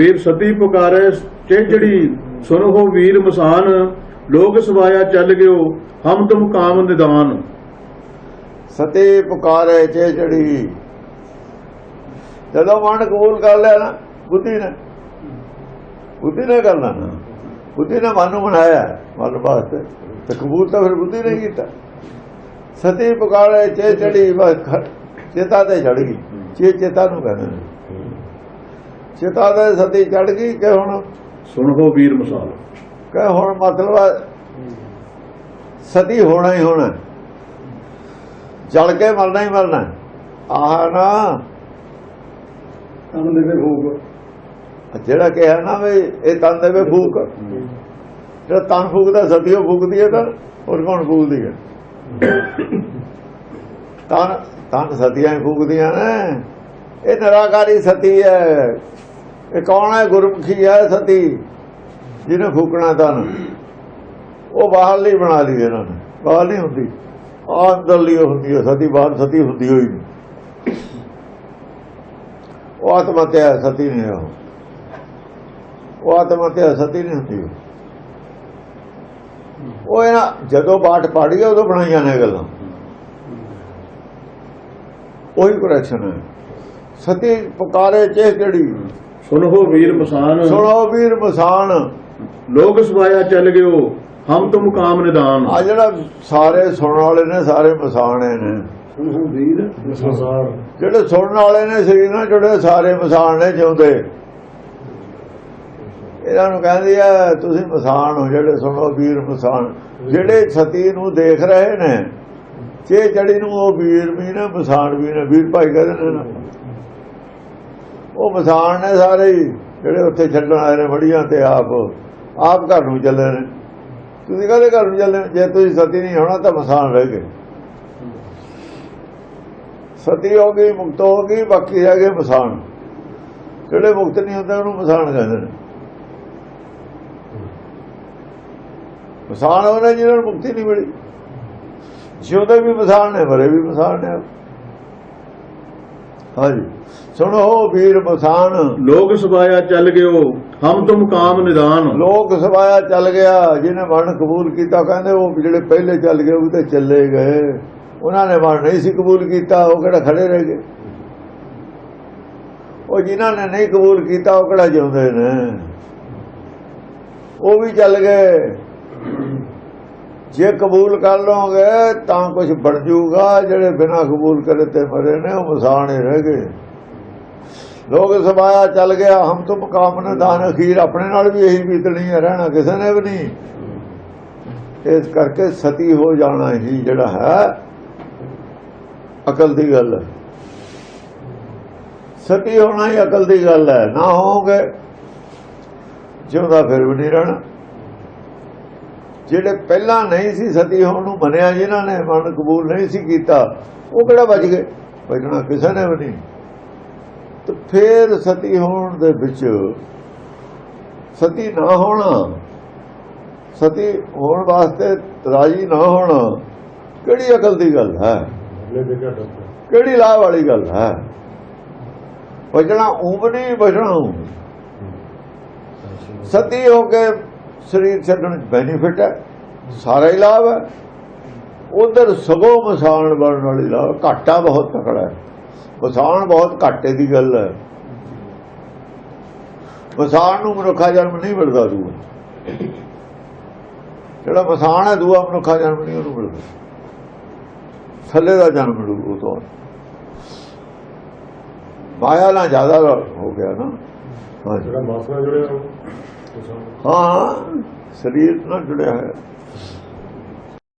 ਵੀਰ ਸਤੀ ਪੁਕਾਰੇ ਚੇਜੜੀ ਸੁਨੋ ਵੀਰ ਮਸਾਨ ਲੋਕ ਸਵਾਇਆ ਚੱਲ ਗਿਓ ਹਮ ਤੁਮ ਕਾਮ ਨਿਦਾਨ। ਸਤੀ ਪੁਕਾਰੇ ਚੇ ਜੜੀ ਜਦੋਂ ਮਨ ਕਬੂਲ ਕਰ ਲਿਆ ਨਾ ਬੁੱਧੀ ਨੇ ਬੁੱਧੀ ਨੇ ਕਰਨਾ। ਬੁੱਧੀ ਨੇ ਮਨ ਨੂੰ ਬਣਾਇਆ ਮਨ ਵਾਸਤੇ। ਤੇ ਕਬੂਲ ਤਾਂ ਫਿਰ ਬੁੱਧੀ ਨੇ ਕੀਤਾ। ਸਤੀ ਪੁਕਾਰੇ ਚੇ ਜੜੀ ਬਸ ਚੇਤਾ ਤੇ ਚੜ ਗਈ ਚੇਤਾ ਨੂੰ ਕਹਿੰਦੇ ਨੇ ਚੇਤਾ ਤੇ ਸਤੀ ਚੜ ਗਈ ਕਿ ਹੁਣ? ਸੁਨੋ ਵੀਰ ਮਸਾਨ ਕਿ ਹੁਣ ਮਤਲਬ ਸਤੀ ਹੋਣਾ ਹੀ ਹੋਣਾ। ਜਲ ਕੇ ਮਰਨਾ ਹੀ ਮਰਨਾ। ਆਹ ਨਾ। ਤਨ ਦੇ ਭੋਗ ਜਿਹੜਾ ਕਿਹਾ ਨਾ ਵੀ ਇਹ ਤਨ ਦੇਵੇ ਫੂਕ। ਜਿਹੜਾ ਤਨ ਫੂਕਦਾ ਸਤੀਓ ਫੂਕਦੀ ਹੈ ਤਾਂ ਹੋਰ ਕੌਣ ਫੂਕਦੀ ਹੈ? ਤਨ ਤਨ ਸਤੀਆਂ ਹੀ ਫੂਕਦੀਆਂ ਨੇ। ਇਹ ਨਿਰਾਕਾਰੀ ਸਤੀ ਹੈ। ਇਹ ਕੌਣ ਹੈ? ਗੁਰਮੁਖੀ ਹੈ ਸਤੀ। ਜਿਹਨੇ ਫੂਕਣਾ ਤਨ ਉਹ ਬਾਹਰ ਬਣਾ ਲਈ ਇਹਨਾਂ ਨੇ। ਬਾਹਰ ਨਹੀਂ ਹੁੰਦੀ। ਅੰਦਰਲੀ ਉਹ ਹੁੰਦੀ ਹੈ ਸਤੀ। ਬਾਹਰ ਸਤੀ ਹੁੰਦੀ ਹੋਈ ਨਹੀਂ। ਉਹ ਆਤਮਾ ਤੇ ਸਤੀ ਨਹੀਂ ਉਹ। ਉਹ ਆਤਮਾ ਤੇ ਸਤੀ ਨਹੀਂ ਹੁੰਦੀ ਉਹ। ਇਹਨਾਂ ਜਦੋਂ ਬਾਟ ਪਾੜੀ ਉਦੋਂ ਬਣਾਈਆਂ ਨੇ ਗੱਲਾਂ। ਉਹੀ ਕਰੈਕਸ਼ਨ ਹੈ। ਸਤੀ ਪੁਕਾਰੇ ਚੇ ਕਿਹੜੀ? ਸੁਨੋ ਵੀਰ ਮਸਾਨ। ਸੁਣੋ ਵੀਰ ਮਸਾਨ। ਲੋਕ ਸਵਾਇਆ ਚੱਲ ਗਿਓ ਹਮ ਤੁਮ ਕਾਮ ਨਿਦਾਨ। ਆ ਜਿਹੜਾ ਸਾਰੇ ਸੁਣਨ ਵਾਲੇ ਨੇ ਸਾਰੇ ਮਸਾਣੇ ਨੇ। ਮਸਾਨ। ਜਿਹੜੇ ਸੁਣਨ ਵਾਲੇ ਨੇ ਸਰੀਰ ਨਾਲ ਜੁੜੇ ਸਾਰੇ ਮਸਾਨ ਨੇ ਜਿਉਂਦੇ। ਇਹਨਾਂ ਨੂੰ ਕਹਿੰਦੇ ਆ ਤੁਸੀਂ ਮਸਾਨ ਹੋ ਜਿਹੜੇ ਸੁਣੋ ਵੀਰ ਮਸਾਨ। ਜਿਹੜੇ ਸਤੀ ਨੂੰ ਦੇਖ ਰਹੇ ਨੇ ਜੇ ਜੜੀ ਨੂੰ ਉਹ ਵੀਰ ਵੀ ਨੇ ਮਸਾਨ ਵੀ ਨੇ ਵੀਰ ਭਾਈ ਕਹਿੰਦੇ ਨੇ ਨਾ। ਉਹ ਮਸਾਨ ਨੇ ਸਾਰੇ ਹੀ, ਜਿਹੜੇ ਉੱਥੇ ਛੱਡਣ ਆਏ ਨੇ ਬੜੀਆਂ ਤੇ ਆਪ ਆਪ ਘਰ ਨੂੰ ਚੱਲੇ ਨੇ। ਤੁਸੀਂ ਕਹਿੰਦੇ ਘਰ ਨੂੰ ਚੱਲੇ? ਜੇ ਤੁਸੀਂ ਸਤੀ ਨਹੀਂ ਹੋਣਾ ਤਾਂ ਮਸਾਨ ਰਹਿ ਗਏ। ਸਤੀ ਹੋ ਗਈ ਮੁਕਤ ਹੋ ਗਈ ਬਾਕੀ ਰਹਿ ਗਏ ਮਸਾਨ ਜਿਹੜੇ ਮੁਕਤ ਨਹੀਂ ਹੁੰਦੇ ਉਹਨੂੰ ਮਸਾਨ ਕਹਿੰਦੇ ਨੇ। ਮਸਾਨ ਉਹਨੇ ਜਿਹਨਾਂ ਨੂੰ ਮੁਕਤੀ ਨਹੀਂ ਮਿਲੀ। ਜਿਉਂਦੇ ਵੀ ਮਸਾਨ ਨੇ ਮਰੇ ਵੀ ਮਸਾਨ ਨੇ। ਹਾਂਜੀ ਸੁਣੋ ਵੀਰ ਮਸਾਨ ਲੋਕ ਸਵਾਇਆ ਚੱਲ ਗਿਓ ਹਮ ਤੁਮ ਕਾਮ ਨਿਦਾਨ। ਲੋਕ ਸਵਾਇਆ ਚੱਲ ਗਿਆ ਜਿਹਨੇ ਮਨ ਕਬੂਲ ਕੀਤਾ ਕਹਿੰਦੇ ਉਹ ਜਿਹੜੇ ਪਹਿਲੇ ਚੱਲ ਗਏ ਉਹ ਤਾਂ ਚੱਲੇ ਗਏ। ਉਹਨਾਂ ਨੇ ਮਨ ਨਹੀਂ ਸੀ ਕਬੂਲ ਕੀਤਾ ਉਹ ਕਿਹੜਾ ਖੜੇ ਰਹਿ ਗਏ? ਉਹ ਜਿਨ੍ਹਾਂ ਨੇ ਨਹੀਂ ਕਬੂਲ ਕੀਤਾ ਉਹ ਕਿਹੜਾ ਜਿਉਂਦੇ ਨੇ? ਉਹ ਵੀ ਚੱਲ ਗਏ। ਜੇ ਕਬੂਲ ਕਰ ਲਓਗੇ, ਤਾਂ ਕੁਝ ਬਣ ਜਾਊਗਾ ਜਿਹੜੇ ਬਿਨਾਂ ਕਬੂਲ ਕਰੇ ਤੇ ਮਰੇ ਨੇ, ਉਹ ਮਸਾਣੇ ਰਹਿ ਗਏ। ਲੋਕ ਸਮਾਇਆ ਚੱਲ ਗਿਆ, ਹਮ ਤੁਮ ਕਾਮਨ ਦਾਨ ਅਖੀਰ। ਆਪਣੇ ਨਾਲ ਵੀ ਇਹੀ ਬੀਤਣੀ ਹੈ, ਰਹਿਣਾ ਕਿਸੇ ਨੇ ਵੀ ਨਹੀਂ। ਇਸ ਕਰਕੇ ਸਤੀ ਹੋ ਜਾਣਾ ਹੀ ਜਿਹੜਾ ਹੈ, ਅਕਲ ਦੀ ਗੱਲ। ਹੈ ਸਤੀ ਹੋਣਾ ਹੀ ਅਕਲ ਦੀ ਗੱਲ ਹੈ। ਨਾ ਹੋਗੇ ਜਿਉਂਦਾ ਫਿਰ ਵੀ ਨਹੀਂ ਰਹਿਣਾ। ਜਿਹੜੇ ਪਹਿਲਾਂ ਨਹੀਂ ਸੀ ਸਤੀ ਹੋਣ ਨੂੰ ਮੰਨਿਆ ਜਿਨ੍ਹਾਂ ਨੇ ਮਨ ਕਬੂਲ ਨਹੀਂ ਸੀ ਕੀਤਾ ਉਹ ਕਿਹੜਾ ਬਚ ਗਏ? ਬਚਣਾ ਕਿਸੇ ਨੇ ਵੀ ਨਹੀਂ। ਤੇ ਫਿਰ ਸਤੀ ਹੋਣ ਦੇ ਵਿੱਚ ਸਤੀ ਨਾ ਹੋਣਾ ਸਤੀ ਹੋਣ ਵਾਸਤੇ ਰਾਜੀ ਨਾ ਹੋਣਾ ਕਿਹੜੀ ਅਕਲ ਦੀ ਗੱਲ ਹੈ? ਕਿਹੜੀ ਲਾਹ ਵਾਲੀ ਗੱਲ ਹੈ? ਬਚਣਾ ਉਮਣੀ ਬਚਣਾ। ਸਤੀ ਹੋ ਕੇ ਸਰੀਰ ਛੱਡਣ ਚ ਬੈਨੀਫਿਟ ਹੈ, ਸਾਰਾ ਹੀ ਲਾਭ ਹੈ। ਉਧਰ ਸਗੋਂ ਮਸਾਨ ਬਣਨ ਵਾਲੀ ਲਾਭ, ਘਾਟਾ ਬਹੁਤ ਤਕੜਾ ਹੈ। ਮਸਾਨ ਬਹੁਤ ਘਾਟੇ ਦੀ ਗੱਲ ਹੈ। ਮਸਾਨ ਨੂੰ ਮਨੁੱਖਾ ਜਨਮ ਨਹੀਂ ਮਿਲਦਾ ਦੂਆ। ਜਿਹੜਾ ਮਸਾਨ ਹੈ, ਦੂਆ ਮਨੁੱਖਾ ਜਨਮ ਨਹੀਂ ਉਹਨੂੰ ਮਿਲਦਾ। ਥੱਲੇ ਦਾ ਜਨਮ ਮਿਲੂ ਉਹ ਤੋਂ। ਮਾਇਆ ਨਾਲ ਜ਼ਿਆਦਾ ਹੋ ਗਿਆ ਨਾ। ਜਿਹੜਾ ਮਾਸ ਜੁੜਿਆ ਹਾਂ ਸਰੀਰ ਨਾਲ ਜੁੜਿਆ ਹੈ